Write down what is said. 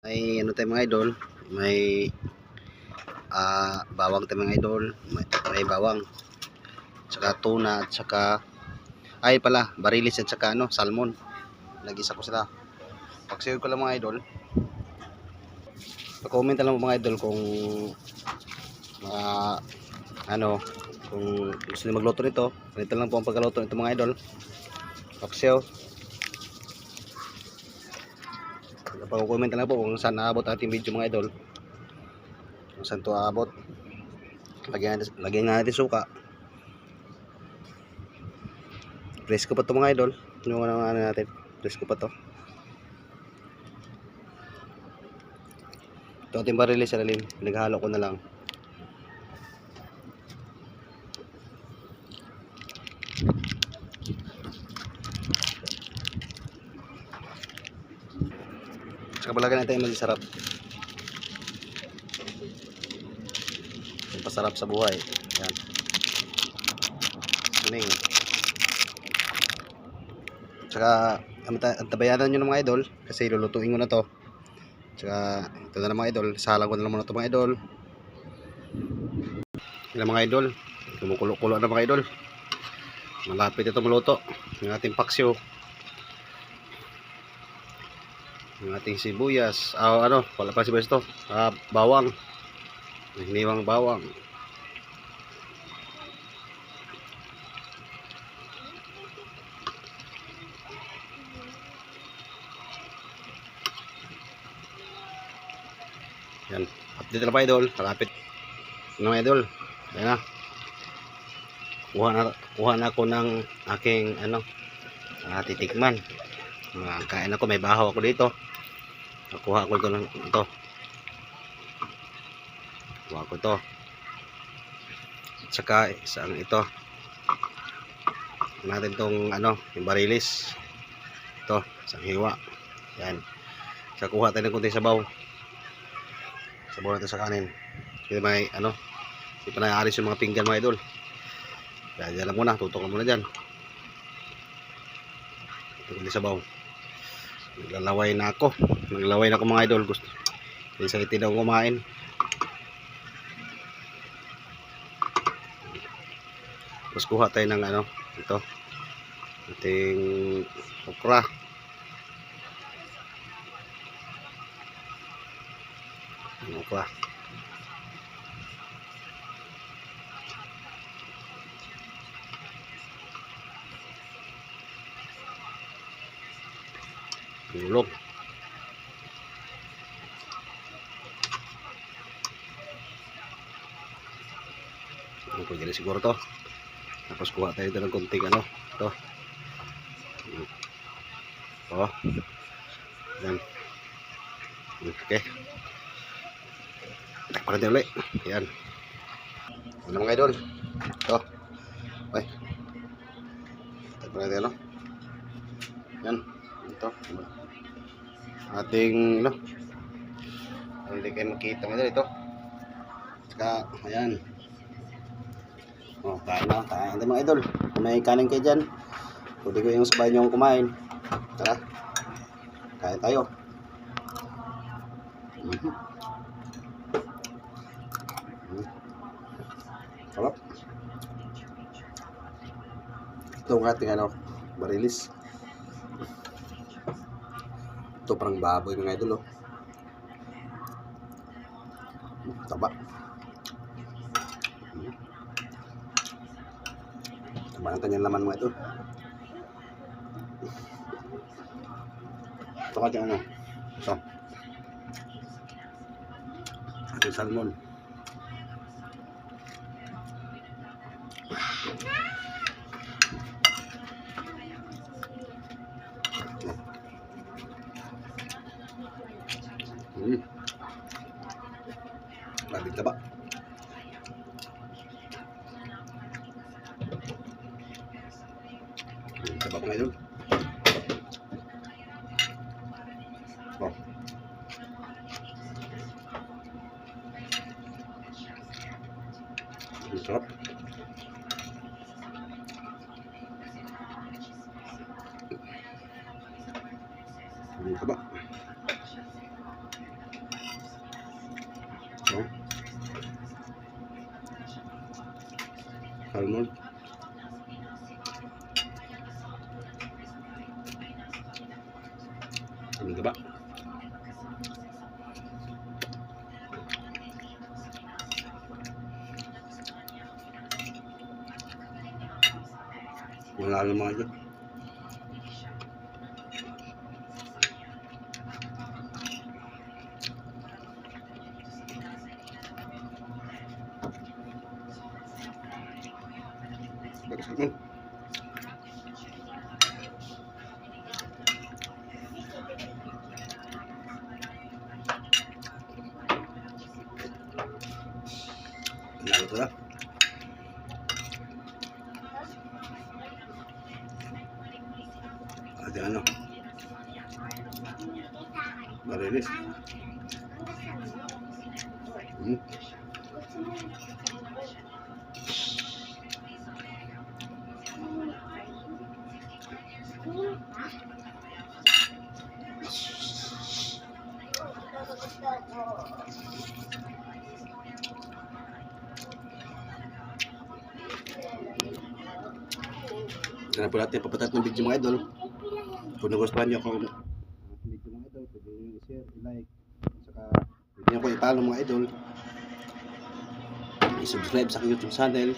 May ano tayo mga idol, may ah bawang tayo mga idol, may, may bawang. Tsaka tuna at tsaka ay pala, barilis at tsaka ano, salmon. Nagisa ko sila. Pag-share ko lang mga idol. Pa-comment lang mga idol kung mga ano, kung gusto niyo magluto nito. Ganito lang po ang pagkaluto nito mga idol. Pag-share. Pag-comment lang po kung saan naabot ating video mga idol. Kung saan to aabot. Lagyan lagyan natin suka. Press ko pa to mga idol. Yung ano, natin. Press ko pa to. Ito ating barili sa lalim. Pinaghalo ko na lang. Saka balagyan natin yung masarap. Yung pasarap sa buhay. Yan. Sining. Tsaka, antabayanan nyo ng mga idol. Kasi lulutuin ko na to. Tsaka, ito na lang mga idol. Salang ko na muna to mga idol. Yan mga idol. Kumukulo-kulo na mga idol. Malapit ito maluto. Yung ating paksyo. Yung ating sibuyas. Ah, ano, wala pa sibuyas to. Ah, bawang. Hiniwang bawang. Yan. Update na pa idol. Malapit. Ano idol? Yan na. Kuha na, kuha na ako ng aking ano, ah, titikman. Uh, kain ako, may bahaw ako dito. Nakuha ko ito ng ito. Kuha ko ito. At saka isang ito. Natin tong ano, yung barilis. Ito, isang hiwa. Yan. Saka kuha tayo ng kunting sabaw. Sabaw natin sa kanin. Kasi may ano, hindi pa naalis yung mga pinggan mga idol. Kaya dyan lang muna, tutok lang muna dyan. Ito kunting sabaw. Naglalaway na ako. Naglalaway na ako mga idol. Gusto. Itin ako kumain. Tapos kuha tayo ng ano. Ito. Ating okra. Okra. Tulog. Ano dyan siguro to. Tapos kuha tayo ng konting ano. Ito. Ito. Yan. Okay. Takpan natin ulit. Yan. Ano mga idol? Ito. Okay. Takpan natin ano. Yan. Ito. Ating ano. Hindi kayo makita mga idol ito. Saka, ayan. Oh, kain na. Kain na mga idol. May kanin kayo dyan, pwede ko yung sabay nyo kumain. Tara. Kain tayo. Mhm. Mhm. Sarap. Ito ang ating ano, barilis. Ito parang baboy mga idol oh. Taba. Taba ng kanyang laman mga. Ito ka dyan ano. Ito. Salmon. Hmm. Labig taba. Hmm, Taba mga idol. Oh. Sarap. no? Salmon. Ang gaba. Wala naman ito. Bagus mo. Lalo ko na. Ate ano? Marilis. Hmm. Ganun po natin papatat ng video mga idol. Kung nagustuhan niyo ako video mga idol, pwede niyo i-share, i-like, saka pwede niyo ko i-follow mga idol. I-subscribe sa aking YouTube channel